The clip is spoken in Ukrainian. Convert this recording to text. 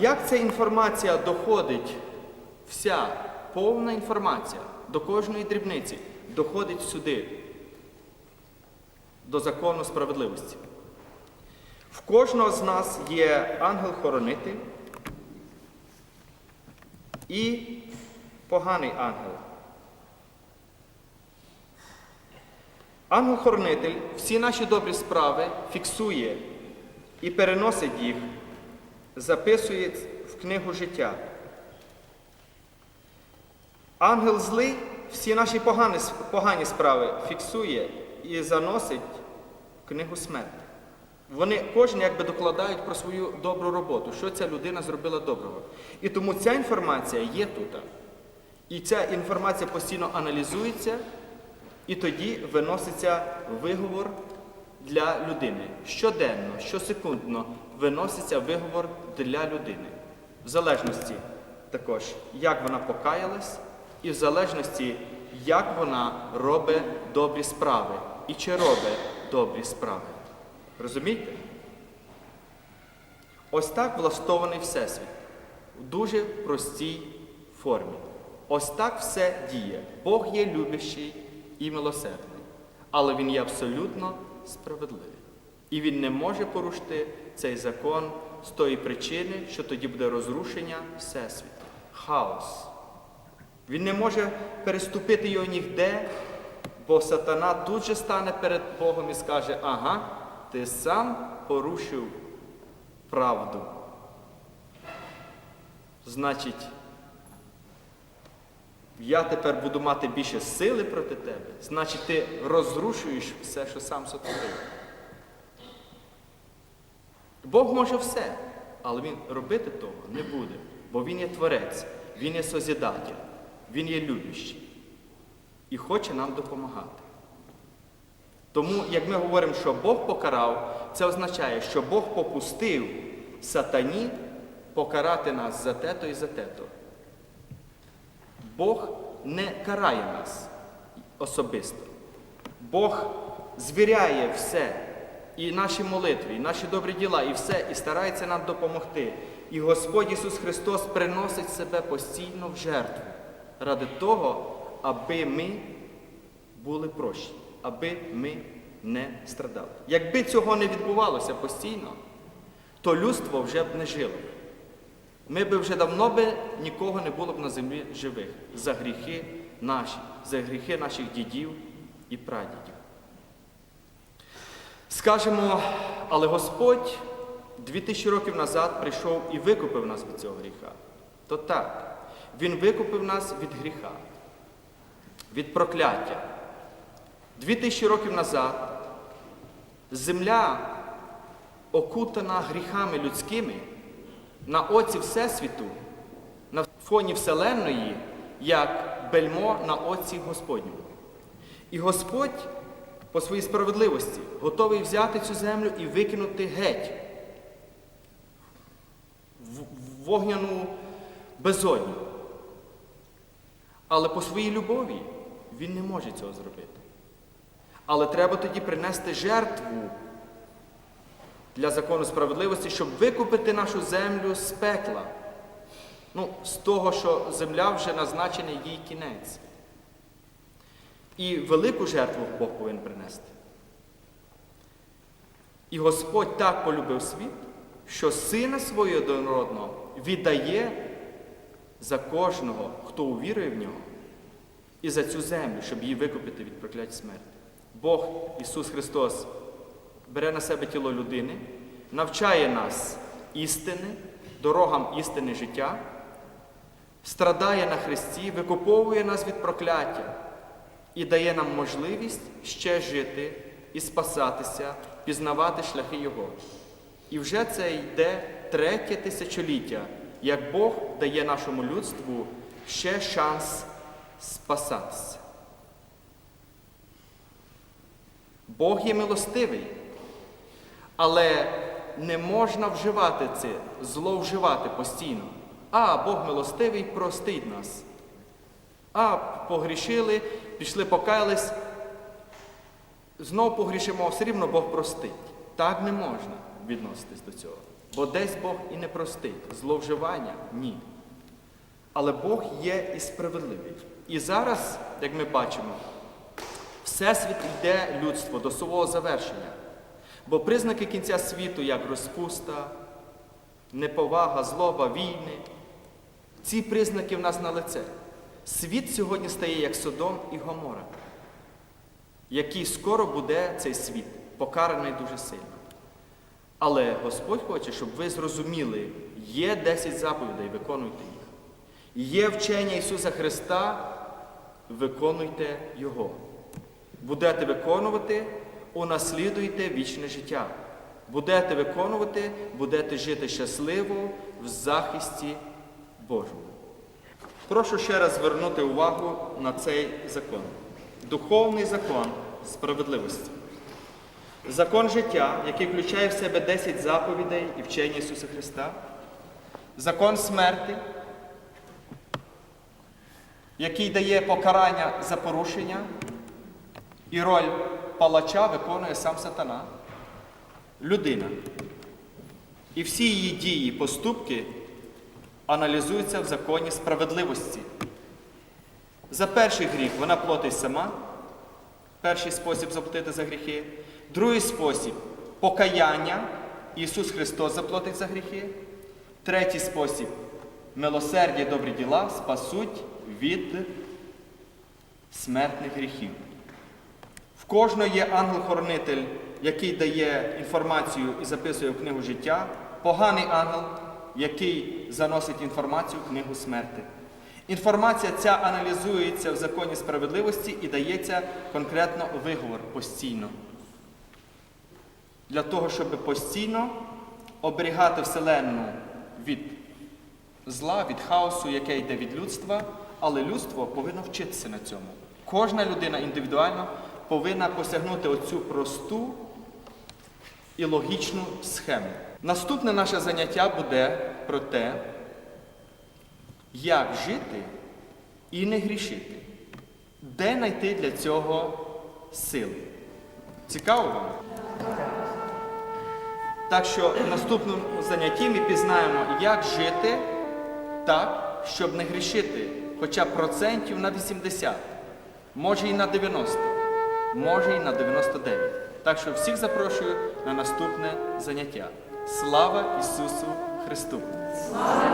як ця інформація доходить, вся повна інформація до кожної дрібниці доходить сюди, до закону справедливості. В кожного з нас є ангел-хоронитель і поганий ангел. Ангел-хоронитель всі наші добрі справи фіксує і переносить їх, записує в книгу життя. Ангел злий всі наші погані, погані справи фіксує і заносить в книгу смерті. Вони кожен якби докладають про свою добру роботу, що ця людина зробила доброго. І тому ця інформація є тут. І ця інформація постійно аналізується, і тоді виноситься виговор для людини. Щоденно, щосекундно виноситься виговор для людини. В залежності також, як вона покаялась, і в залежності, як вона робить добрі справи і чи робить добрі справи. Розумієте? Ось так влаштований Всесвіт в дуже простій формі. Ось так все діє. Бог є любящий і милосердний, але Він є абсолютно справедливий. І він не може порушити цей закон з тої причини, що тоді буде розрушення Всесвіту, хаос. Він не може переступити його ніде, бо сатана тут же стане перед Богом і скаже, ага, ти сам порушив правду. Значить, я тепер буду мати більше сили проти тебе. Значить, ти розрушуєш все, що сам сотворив. Бог може все, але Він робити того не буде, бо Він є творець, Він є созідатель, Він є любящий і хоче нам допомагати. Тому, як ми говоримо, що Бог покарав, це означає, що Бог попустив сатані покарати нас за те-то і за те-то. Бог не карає нас особисто. Бог звіряє все, і наші молитви, і наші добрі діла, і все, і старається нам допомогти. І Господь Ісус Христос приносить себе постійно в жертву ради того, аби ми були прощені, аби ми не страдали. Якби цього не відбувалося постійно, то людство вже б не жило. Ми б вже давно би нікого не було б на землі живих за гріхи наші, за гріхи наших дідів і прадідів. Скажемо, але Господь дві тисячі років назад прийшов і викупив нас від цього гріха. То так, Він викупив нас від гріха, від прокляття. Дві тисячі років назад земля, окутана гріхами людськими, на оці Всесвіту, на фоні Вселенної, як бельмо на оці Господньому. І Господь по своїй справедливості готовий взяти цю землю і викинути геть в вогняну безодню. Але по своїй любові він не може цього зробити. Але треба тоді принести жертву для закону справедливості, щоб викупити нашу землю з пекла. Ну, з того, що земля вже назначений їй кінець. І велику жертву Бог повинен принести. І Господь так полюбив світ, що сина свого однородного віддає за кожного, хто увірує в нього, і за цю землю, щоб її викупити від прокляття смерті. Бог Ісус Христос бере на себе тіло людини, навчає нас істини, дорогам істини життя, страдає на Христі, викуповує нас від прокляття і дає нам можливість ще жити і спасатися, пізнавати шляхи Його. І вже це йде третє тисячоліття, як Бог дає нашому людству ще шанс спасатися. Бог є милостивий, але не можна вживати це, зловживати постійно. А Бог милостивий, простить нас. А погрішили, пішли, покаялись, знов погрішимо, все рівно Бог простить. Так не можна відноситись до цього. Бо десь Бог і не простить. Зловживання ні. Але Бог є і справедливий. І зараз, як ми бачимо, Всесвіт йде людство до свого завершення. Бо признаки кінця світу, як розпуста, неповага, злоба, війни, ці признаки в нас на лице. Світ сьогодні стає як Содом і Гомора, який скоро буде цей світ, покараний дуже сильно. Але Господь хоче, щоб ви зрозуміли, є 10 заповідей, виконуйте їх. Є вчення Ісуса Христа, виконуйте Його. Будете виконувати, унаслідуйте вічне життя. Будете виконувати, будете жити щасливо в захисті Божому. Прошу ще раз звернути увагу на цей закон. Духовний закон справедливості. Закон життя, який включає в себе 10 заповідей і вчення Ісуса Христа. Закон смерти, який дає покарання за порушення, і роль палача виконує сам сатана, людина. І всі її дії, поступки аналізуються в законі справедливості. За перший гріх вона платить сама, перший спосіб заплатити за гріхи. Другий спосіб покаяння. Ісус Христос заплатить за гріхи. Третій спосіб милосердя, і добрі діла спасуть від смертних гріхів. В кожного є ангел-хоронитель, який дає інформацію і записує в книгу життя, поганий ангел, який заносить інформацію в книгу смерти. Інформація ця аналізується в законі справедливості і дається конкретно виговор постійно. Для того, щоб постійно оберігати Вселенну від зла, від хаосу, яке йде від людства, але людство повинно вчитися на цьому. Кожна людина індивідуально повинна посягнути оцю просту і логічну схему. Наступне наше заняття буде про те, як жити і не грішити. Де знайти для цього сили? Цікаво вам? Так що в наступному занятті ми пізнаємо, як жити так, щоб не грішити хоча процентів на 80, може і на 90, може і на 99. Так що всіх запрошую на наступне заняття. Слава Ісусу Христу! Слава